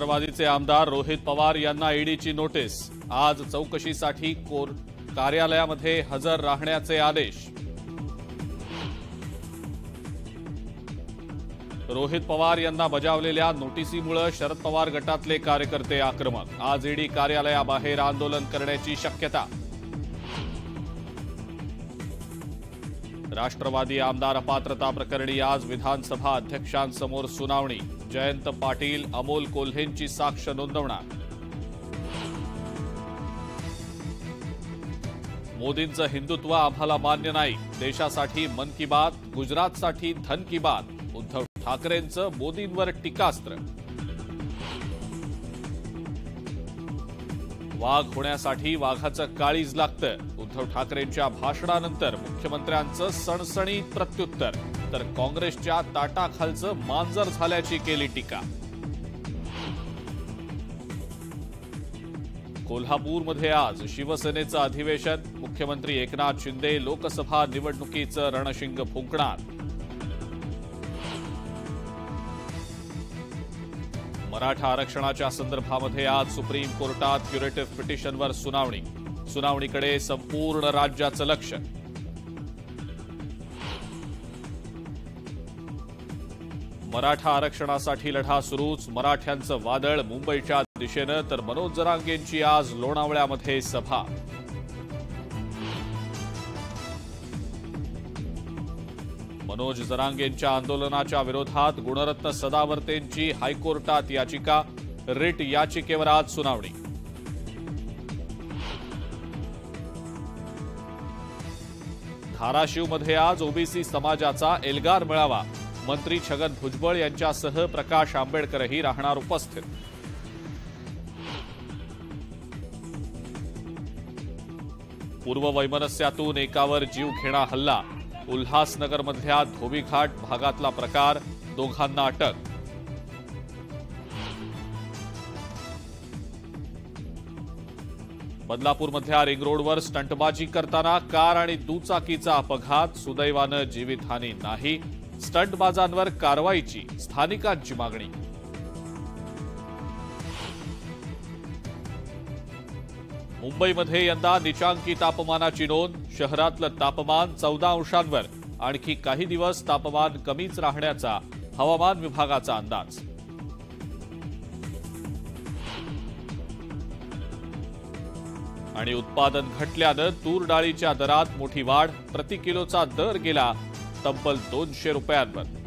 राष्ट्रवादीचे आमदार रोहित पवार यांना ईडीची नोटीस. आज चौकशीसाठी कोर कार्यालयामध्ये हजर राहण्याचे आदेश. रोहित पवार यांना बजावलेल्या नोटिसीमुळे शरद पवार गटातले कार्यकर्ते आक्रमक. आज ईडी कार्यालयाबाहेर आंदोलन करण्याची शक्यता. राष्ट्रवादी आमदार अपात्रता प्रकरणी आज विधानसभा अध्यक्षांसमोर सुनावणी. जयंत पाटील अमोल कोल्हेंची साक्ष नोंदवणार. मोदींचं हिंदुत्व आम्हाला मान्य नाही. देशासाठी मन की बात गुजरातसाठी धन की बात. उद्धव ठाकरेंचं मोदींवर टीकास्त्र. वाघ होण्यासाठी वाघाचं काळीज लागतं उद्धव ठाकरेंच्या भाषणानंतर मुख्यमंत्र्यांचं सणसणीत प्रत्युत्तर. तर काँग्रेसच्या ताटाखालचं मांजर झाल्याची केली टीका. कोल्हापूरमध्ये आज शिवसेनेचं अधिवेशन. मुख्यमंत्री एकनाथ शिंदे लोकसभा निवडणुकीचं रणशिंग फुंकणार. मराठा आरक्षणाच्या संदर्भामध्ये आज सुप्रीम कोर्टात क्युरेटिव्ह पिटिशनवर सुनावणी. सुनावणीकडे संपूर्ण राज्याचं लक्ष. मराठा आरक्षणासाठी लढा सुरूच मराठ्यांचं वादळ मुंबईच्या दिशेनं तर मनोज जरांगेंची आज लोणावळ्यामध्ये सभा. मनोज जरांगेंच्या आंदोलनाच्या विरोधात गुणरत्न सदावर्तेंची हायकोर्टात याचिका रिट याचिकेवर आज सुनावणी. धाराशिवमध्ये आज ओबीसी समाजाचा एल्गार मेळावा. मंत्री छगन भुजबळ यांच्यासह प्रकाश आंबेडकरही राहणार उपस्थित. पूर्व वैमनस्यातून एकावर जीव घेणा हल्ला. उल्हासनगरमधल्या धोबीघाट भागातला प्रकार दोघांना अटक. बदलापूरमधल्या रिंग रोडवर स्टंटबाजी करताना कार आणि दुचाकीचा अपघात सुदैवानं जीवितहानी नाही. स्टंटबाजांवर कारवाईची स्थानिकांची मागणी. मुंबईमध्ये यंदा निचांकी तापमानाची नोंद शहरातलं तापमान चौदा अंशांवर. आणखी काही दिवस तापमान कमीच राहण्याचा हवामान विभागाचा अंदाज. आणि उत्पादन घटल्यानं तूर डाळीच्या दरात मोठी वाढ. प्रति किलोचा दर गेला. तब्बल दोनशे रुपयांवर.